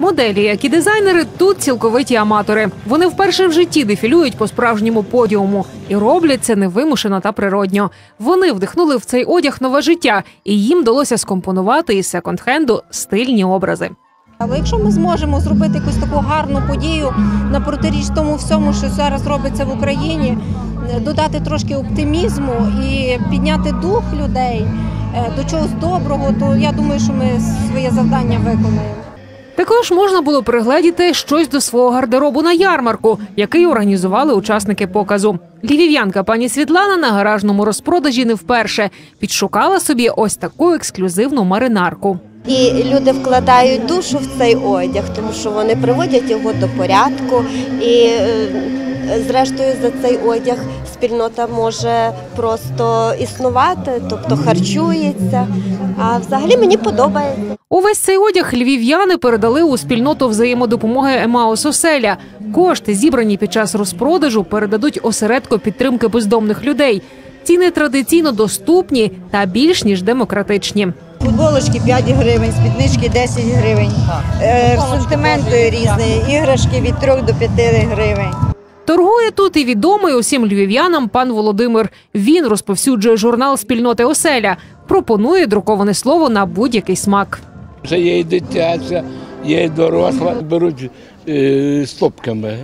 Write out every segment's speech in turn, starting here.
Моделі, як і дизайнери, тут цілковиті аматори. Вони вперше в житті дефілюють по справжньому подіуму і роблять це невимушено та природньо. Вони вдихнули в цей одяг нове життя, і їм вдалося скомпонувати із секонд-хенду стильні образи. Але якщо ми зможемо зробити якусь таку гарну подію на протиріч тому всьому, що зараз робиться в Україні, додати трошки оптимізму і підняти дух людей е, до чогось доброго, то я думаю, що ми своє завдання виконаємо. Також можна було пригледіти щось до свого гардеробу на ярмарку, який організували учасники показу. Львів'янка пані Світлана на гаражному розпродажі не вперше підшукала собі ось таку ексклюзивну маринарку. І люди вкладають душу в цей одяг, тому що вони приводять його до порядку. І е, зрештою за цей одяг спільнота може просто існувати, тобто харчується. А взагалі мені подобається. Увесь цей одяг львів'яни передали у спільноту взаємодопомоги Емаус Оселя. Кошти, зібрані під час розпродажу, передадуть осередку підтримки бездомних людей. Ціни традиційно доступні та більш ніж демократичні. Футболочки 5 гривень, спіднички 10 гривень, е, сантименти різні, іграшки від 3 до 5 гривень. Тут і відомий усім львів'янам пан Володимир. Він розповсюджує журнал спільноти Оселя. Пропонує друковане слово на будь-який смак. Вже є і дитяча, є і доросла. Беруть е, стопками.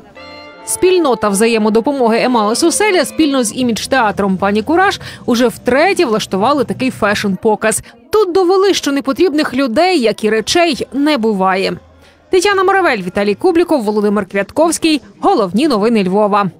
Спільнота взаємодопомоги Емаус Оселя спільно з імідж театром пані Кураж уже втретє влаштували такий фешн-показ. Тут довели, що непотрібних людей, як і речей, не буває. Тетяна Моравель, Віталій Кубліков, Володимир Квятковський. Головні новини Львова.